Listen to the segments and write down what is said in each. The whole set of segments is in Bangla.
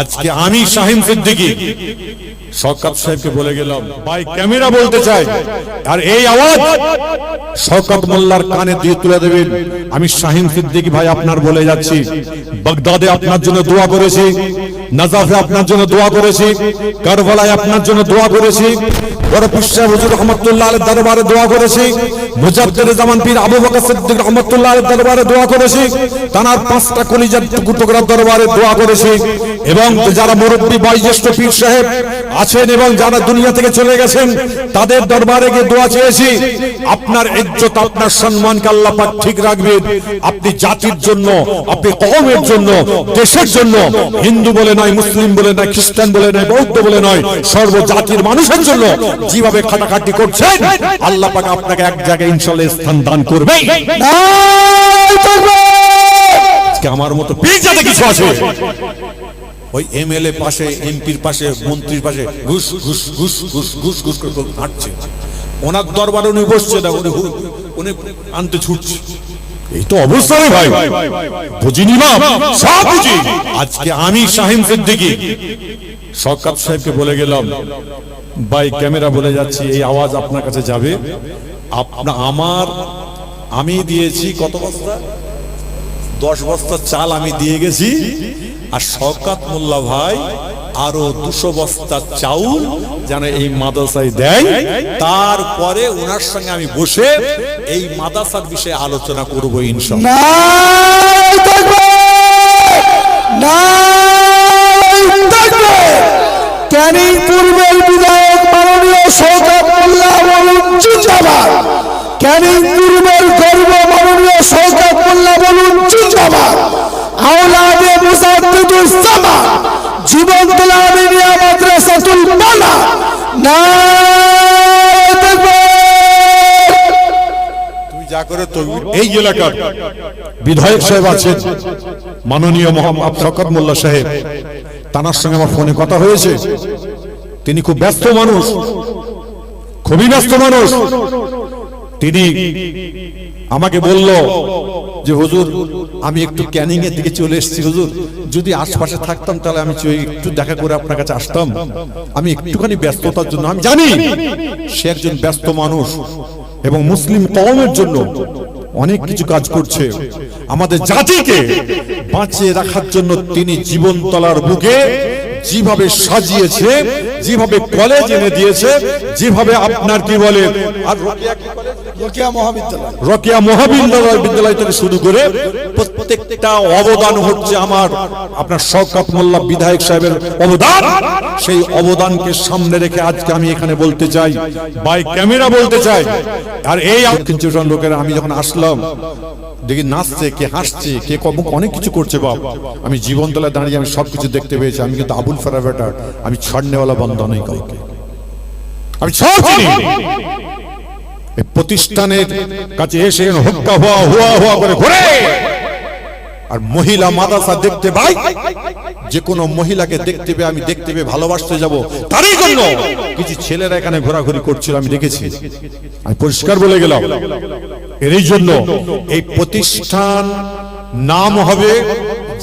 আজকে আমি শাহিন সিদ্দিকী। শওকত সাহেবকে বলে গেলাম, ভাই, ক্যামেরা বলতে চাই। আর এই আওয়াজ শওকত মোল্লার কানে দিয়ে তুলে দেবেন। আমি শাহিন সিদ্দিকী ভাই আপনার বলে যাচ্ছি। বাগদাদে আপনার জন্য দোয়া করেছি। নাজাফে আপনার জন্য দোয়া করেছি। কারবালায় আপনার জন্য দোয়া করেছি। বড় পিসা হুজুর রহমতুল্লাহ আলের দরবারে দোয়া করেছি। মুজাদ্দিদ জামান পীর আবু বকর সিদ্দিক রহমতুল্লাহ আলের দরবারে দোয়া করেছি। তানার পাঁচটা কলিজার টুকু টুকরা দরবারে দোয়া করেছি। এবং যারা মুরব্বী বয়োজ্যেষ্ঠ পীর সাহেব আছেন এবং যারা দুনিয়া থেকে চলে গেছেন, তাদের দরবারে গিয়ে দোয়া চেয়েছি, আপনার ইজ্জত, আপনার সম্মানকে আল্লাহ পাক ঠিক রাখবেন। আপনি জাতির জন্য, আপনি কওমের জন্য, দেশের জন্য, হিন্দু বলে নয়, মুসলিম বলে নয়, খ্রিস্টান বলে নয়, বৌদ্ধ বলে নয় সর্ব জাতির মানুষের জন্য যেভাবে খাটাখাটি করছেন, আল্লাহ পাক আপনাকে এক জায়গায় ইনশাআল্লাহ স্থান দান করবে। আমার মতো পীর কিছু আছে ওই এম এল এ পাশে এমপির পাশে, মন্ত্রীর পাশে ঘুষ ঘুষ ঘুষ ঘুষ ঘুষ ঘুষ করে হাঁটছে। ওনার দরবারে উনি বসছে না উনি উনি আনতে ছুটছে। এই তো অবস্থা রে ভাই। বুঝিনি মা, সব বুঝি আজকে আমি শাহিন সিদ্দিকী। শওকত সাহেবকে বলে গেলাম, ভাই, ক্যামেরা বলে যাচ্ছি, এই আওয়াজ আপনার কাছে যাবে? আপনা আমার, আমি দিয়েছি, কত বস্তা? দশ বস্তা চাল আমি দিয়ে গেছি, আর শওকাত মোল্লা ভাই আরও দুশো বস্তা চাউল যেন এই মাদ্রাসায় দেয়। তারপরে ওনার সঙ্গে আমি বসে এই মাদ্রাসার বিষয়ে আলোচনা করব ইনশাল্লাহ পূর্বের বলুন জিন্দাবাদ ক্যানিং পূর্বের গর্ব মাননীয় সৌগত মোল্লা বলুন জিন্দাবাদ আওলাদে মুসাদ্দিদুস সামা মাদ্রাসাতুল বালা। এই এলাকার বিধায়ক সাহেব আছেন, মাননীয় মোহাম্মদ মোল্লা সাহেব। তানার সঙ্গে আমার ফোনে কথা হয়েছে। তিনি খুব ব্যস্ত মানুষ, খুবই ব্যস্ত মানুষ। তিনি আমাকে বলল যে, হুজুর, আমি একটু ক্যানিং এর দিকে চলে এসেছি, হুজুর। যদি আশপাশে থাকতাম, তাহলে আমি একটু দেখা করে আপনার কাছে আসতাম। আমি একটুখানি ব্যস্ততার জন্য, আমি জানি সে একজন ব্যস্ত মানুষ এবং মুসলিম কওমের জন্য অনেক কিছু কাজ করছে। আমাদের জাতিকে বাঁচিয়ে রাখার জন্য তিনি জীবন তলার বুকে যেভাবে সাজিয়েছে, যেভাবে কলেজ এনে দিয়েছে, যেভাবে আপনার কি বলে, আর রোকেয়া মহাবিদ্যালয়। বিদ্যালয় থেকে শুরু করে প্রত্যেকটা অবদান হচ্ছে আমার, আপনার শওকত মোল্লা বিধায়ক সাহেবের অবদান। সেই অবদানকে সামনে রেখে আজকে আমি এখানে বলতে চাই বাই ক্যামেরা বলতে চাই। আর এই চব্বিশ লোকেরা, আমি যখন আসলাম, দেখি নাচছে, কে হাসছে, কে কম অনেক কিছু করছে বাপ। আমি জীবন তলায় দাঁড়িয়ে আমি সবকিছু দেখতে পেয়েছি। আমি কিন্তু আবুল ফেরা বেটা আমি ছাড়নেওয়ালা বন্ধ নেই কাউকে। আমি সব প্রতিষ্ঠানের কাছে এসে হুক্কা হুয়া হুয়া হুয়া করে ঘুরে। আর মহিলা মাদ্রাসা দেখতে পাই, যে কোনো মহিলাকে দেখতে পেয়ে আমি দেখতে পেয়ে ভালোবাসতে যাব, তারই জন্য কিছু ছেলেরা এখানে ঘোরাঘুরি করছিল, আমি দেখেছি। আমি পরিষ্কার বলে গেলাম, এরই জন্য এই প্রতিষ্ঠান নাম হবে,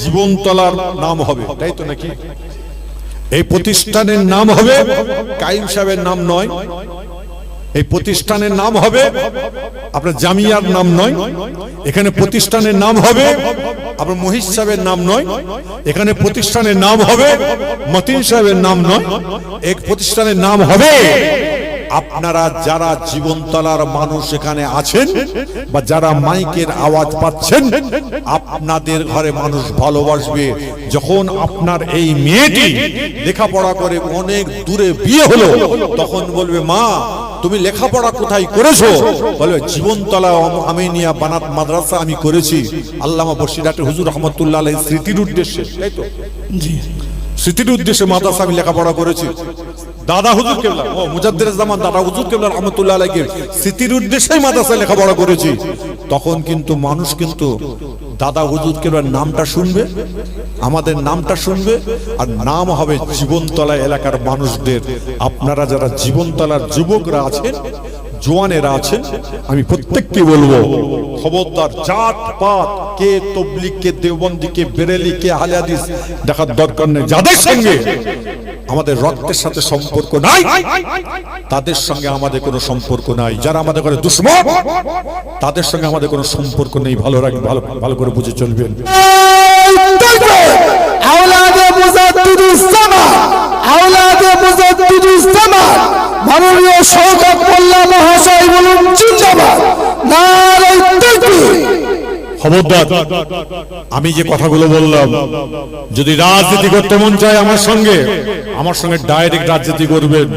জীবনতলার নাম হবে, তাই তো নাকি? এই প্রতিষ্ঠানের নাম হবে, কাইম সাহেবের নাম নয় এই প্রতিষ্ঠানের নাম হবে আপনার জামিয়ার নাম নয়, এখানে প্রতিষ্ঠানের নাম হবে আপনার মহিষ সাহেবের নাম নয়, এখানে প্রতিষ্ঠানের নাম হবে মতিন সাহেবের নাম নয় এক প্রতিষ্ঠানের নাম হবে আপনারা যারা জীবনতলার মানুষ এখানে আছেন বা যারা মাইকের আওয়াজ পাচ্ছেন, আপনাদের ঘরে মানুষ ভালোবাসবে। যখন আপনার এই মেয়েটি লেখাপড়া করে অনেক দূরে বিয়ে হলো, তখন বলবে, মা তুমি লেখাপড়া কোথায় করেছ? বলে জীবনতলা আমিনিয়া বানাত মাদ্রাসা আমি করেছি। আল্লামা বসিরাট হুজুর রহমতুল্লাহ আলাইহির স্মৃতির উদ্দেশ্যে। তাই তো। স্মৃতির উদ্দেশ্যে মাদ্রাসা আমি লেখাপড়া করেছি। দাদা হুজুর কেবলা ও মুজাদ্দির জামান দাদা হুজুর কেবলা রহমতুল্লাহ আলাইকে স্মৃতির উদ্দেশ্যেই মাদ্রাসায় লেখাপড়া করেছি। তখন কিন্তু মানুষ কিন্তু দাদা হুজুর কেবলার নামটা শুনবে? আমাদের নামটা শুনবে? আর নাম হবে জীবনতলা এলাকার মানুষদের। আপনারা যারা জীবনতলার যুবকরা আছেন, জোয়ানেরা আছেন, আমি প্রত্যেককে বলব, খবরদার জাত পাত, কে তবলিগ, কে দেওবন্দি, কে বেরেলি, কে দেখার দরকার নেই। যাদের সঙ্গে আমাদের রক্তের সাথে সম্পর্ক নাই তাদের সঙ্গে আমাদের কোনো সম্পর্ক নাই। যারা আমাদের করে দুশ্মন তাদের সঙ্গে আমাদের কোনো সম্পর্ক নেই। ভালো রাখ ভালো ভালো করে বুঝে চলবেন। আওলাদে মুজাদ্দিদুজ্জামান আওলাদে মুজাদ্দিদুজ্জামান মাননীয় শওকত মোল্লা মহাশয় বলুন জিন্দাবাদ নারায়ে তাকবীর। খবরদার আমি যে কথাগুলো বললাম যদি রাজনীতি করতে মন চায় আমার সঙ্গে আমার সঙ্গে ডাইরেক্ট রাজনীতি করবেন।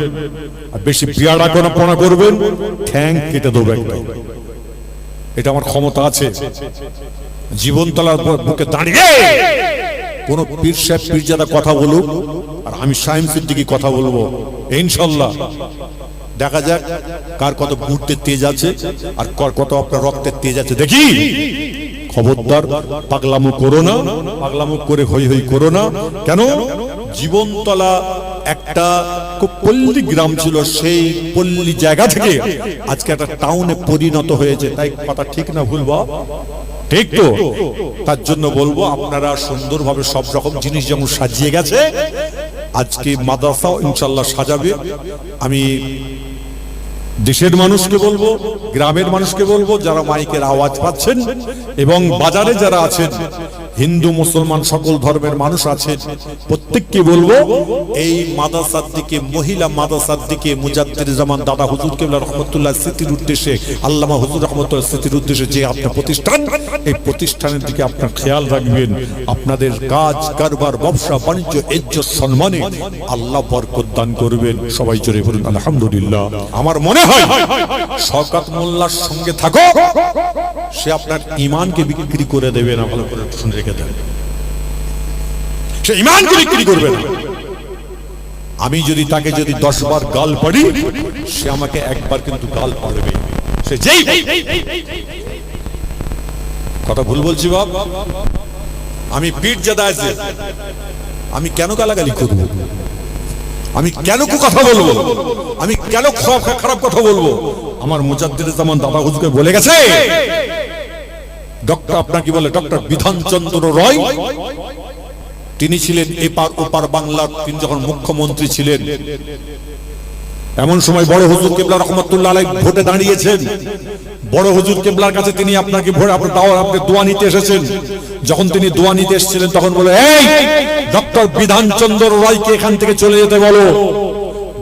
আর বেশি পিয়ারা কোনো পনা করবেন? ঠ্যাং কেটে দেবো এটা আমার ক্ষমতা আছে। জীবনতলার বুকে দাঁড়িয়ে কোন পীর সাহেব, পীরজাদা কথা বলুক, আর আমি সাইম সিদ্দিকি কথা বলব। ইনশাল্লাহ। দেখা যাক কার কত বুটের তেজ আছে আর কার কত আপনার রক্তের তেজ আছে। দেখি। খবরদার, পাগলামু করো না। পাগলামু করে হই হই করো না। কেন? জীবনতলা একটা খুব পল্লী গ্রাম ছিল, সেই পল্লী জায়গা থেকে আজকে একটা টাউনে পরিণত হয়েছে। তাই কথা ঠিক না ভুলবা ঠিক তো? তার জন্য বলব, আপনারা সুন্দরভাবে সব রকম জিনিস যেমন সাজিয়ে গেছে, আজকে মাদ্রাসাও ইনশাল্লাহ সাজাবে। আমি দেশের মানুষকে বলব, গ্রামের মানুষকে বলব, যারা মাইকের আওয়াজ পাচ্ছেন এবং বাজারে যারা আছেন হিন্দু, মুসলমান সকল ধর্মের মানুষ আছেন। প্রত্যেককে বলব, এই মাদ্রাসার দিকে, মহিলা মাদ্রাসার দিকে মুজাদ্দির জামান দাদা হুজুর কেবলা রহমতুল্লাহ স্মৃতির উদ্দেশ্যে, আল্লামা হুজুর রহমতুল্লাহ স্মৃতির উদ্দেশ্যে যে আপনার প্রতিষ্ঠান, এই প্রতিষ্ঠানের দিকে আপনার খেয়াল রাখবেন। আপনাদের কাজ, কারবার, ব্যবসা, বাণিজ্য, ইজ্জত, সম্মানে আল্লাহ বরকত দান করবেন। সবাই জোরে বলুন, আলহামদুলিল্লাহ। আমার মনে হয়, শওকাত মোল্লার সঙ্গে থাকো, সে আপনার ইমানকে বিক্রি করে দেবে না, ভালো করে শুনে সে ইমানকে বিক্রি করবে না। আমি যদি তাকে যদি দশ বার গাল পড়ি, সে আমাকে একবার কিন্তু গাল পড়বে। সে যেই কথা ভুল বলছি বাপ। আমি পিঠ জাদা আছে। আমি কেন গালাগালি করব? আমি কেন কথা বলব? আমি কেন খারাপ কথা বলব? আমার মুজাদ্দিদ জামান দাদা হুজুরকে বলে গেছে ডক্টর আপনার কি বলে, ডক্টর বিধানচন্দ্র রয়। তিনি ছিলেন এপার ওপার বাংলার, তিনি যখন মুখ্যমন্ত্রী ছিলেন। এমন সময় বড় হুজুর কেবলা রহমতুল্লাহ আলাই ভোটে দাঁড়িয়েছেন। বড় হুজুর কেবলার কাছে তিনি আপনাকে ভোট, আপনার দাও আপনি দোয়া নিতে এসেছেন। যখন তিনি দোয়া নিতে এসেছিলেন, তখন বলে, এই, ডক্টর বিধানচন্দ্র রায়কে এখান থেকে চলে যেতে বলো।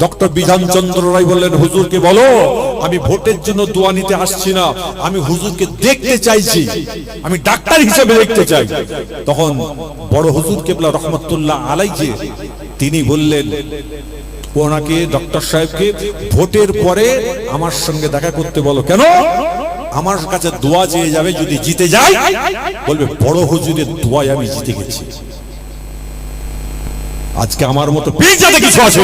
ডক্টর বিধানচন্দ্র রায় বললেন, হুজুরকে বলো, আমি ভোটের জন্য দোয়া নিতে আসছি না, আমি হুজুরকে দেখতে চাইছি, আমি ডাক্তার হিসেবে দেখতে চাই। তখন বড় হুজুর কেবলা রহমতুল্লাহ আলাই যে তিনি বললেন, ওনাকে, ডক্টর সাহেবকে ভোটের পরে আমার সঙ্গে দেখা করতে বলো। কেন? আমার কাছে দোয়া চেয়ে যাবে, যদি জিতে যায়, বলবে, বড় হুজুরের দোয়ায় আমি জিতে গেছি। আজকে আমার মতো পীরজাদা কিছু আছে?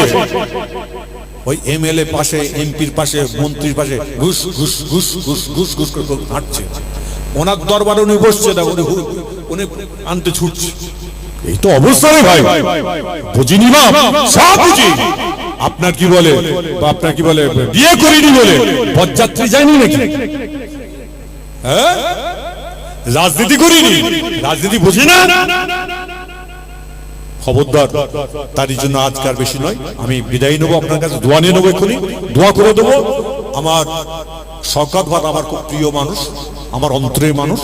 ওই এমএলএ পাশে, এমপির পাশে, মন্ত্রীর পাশে ঘুষ ঘুষ ঘুষ ঘুষ ঘুষ ঘুষ করে হাঁটছে। ওনার দরবার উনি বসছে না উনি উনি আনতে ছুটছে। এই তো অবস্থা রে ভাই। বুঝিনি বা সব বুঝি। আপনার কি বলে? বা আপনার কি বলে? বিয়ে করিনি বলে। পদযাত্রী যায়নি নাকি? হ্যাঁ? রাজনীতি করিনি? রাজনীতি বুঝি না? খবরদার। তারই জন্য আজকার বেশি নয়, আমি বিদায় নেব আপনার কাছে, দোয়া নিয়ে নেব এক্ষুনি, দোয়া করে দেবো। আমার শওকত ভাত আমার খুব প্রিয় মানুষ, আমার অন্তরের মানুষ।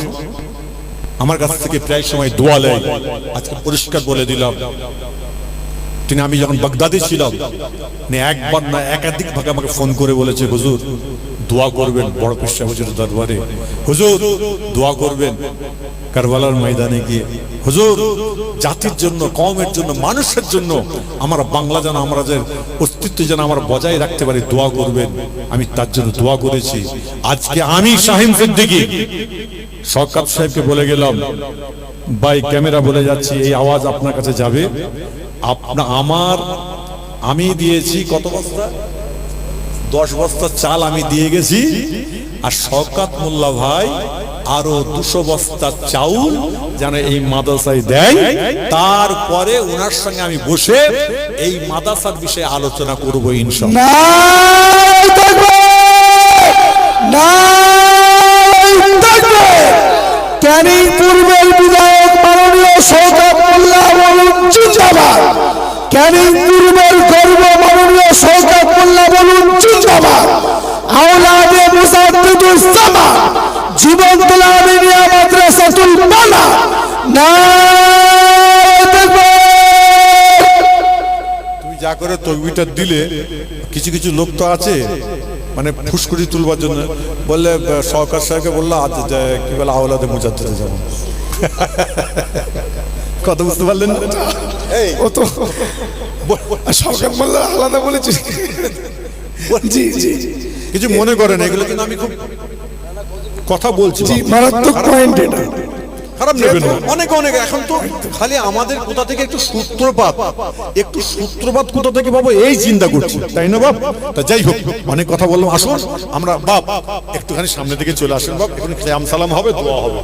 আমার কাছ থেকে প্রায় সময় দোয়া নেয় আজকে পরিষ্কার বলে দিলাম। তিনি আমি যখন বাগদাদে ছিলাম একবার না একাধিক ভাগে আমাকে ফোন করে বলেছে, হুজুর, দোয়া করবেন বড় পেশা হুজুর দরবারে। হুজুর, দোয়া করবেন কারবালার ময়দানে গিয়ে। হুজুর, জাতির জন্য কমের জন্য, মানুষের জন্য আমার বাংলা যেন আমরা যে অস্তিত্ব যেন আমরা বজায় রাখতে পারি, দোয়া করবেন। আমি তার জন্য দোয়া করেছি। আজকে আমি শাহিন সিদ্দিকী, সরকার সাহেবকে বলে গেলাম বাই ক্যামেরা বলে যাচ্ছি, এই আওয়াজ আপনার কাছে যাবে? আমার, আমি দিয়েছি কত বস্তা? দশ বস্তা চাল আমি দিয়ে গেছি। আর শওকাত মোল্লা ভাই আরও দুশো বস্তা চাউল যেন এই মাদ্রাসায় দেয়। তারপরে ওনার সঙ্গে আমি বসে এই মাদ্রাসার বিষয়ে আলোচনা করব ইনশাল্লাহ পূর্বের বিধায়ক মাননীয় শওকত মোল্লা বলুন মুসাদ্দিদুস সামা জীবন তোলামিনিয়া মাদ্রাসাতুল বালা নারায়ণ যা করে তকবিটা দিলে, কিছু কিছু লোক তো আছে মানে ফুসকুড়ি তুলবার জন্য। বললে সরকার সাহেবকে বলল কি বলে, আওলাদে মুজাদ্দিদে যাব। কথা বুঝতে পারলেন? ও তো সরকার মোল্লা আলাদা বলেছে। জি জি কিছু মনে করেন এগুলো কিন্তু আমি খুব কথা বলছি। জি মারাত্মক পয়েন্ট এটা। খারাপ নেবেন। অনেক অনেক এখন তো খালি আমাদের কোথা থেকে একটু সূত্রপাত একটু সূত্রপাত কোথা থেকে পাবো এই চিন্তা করছি। তাই না বাপ? তা যাই হোক অনেক কথা বললাম। আসুন আমরা বাপ একটুখানি সামনে দিকে চলে আসেন বাপ। এখন সালাম হবে দোয়া হবে।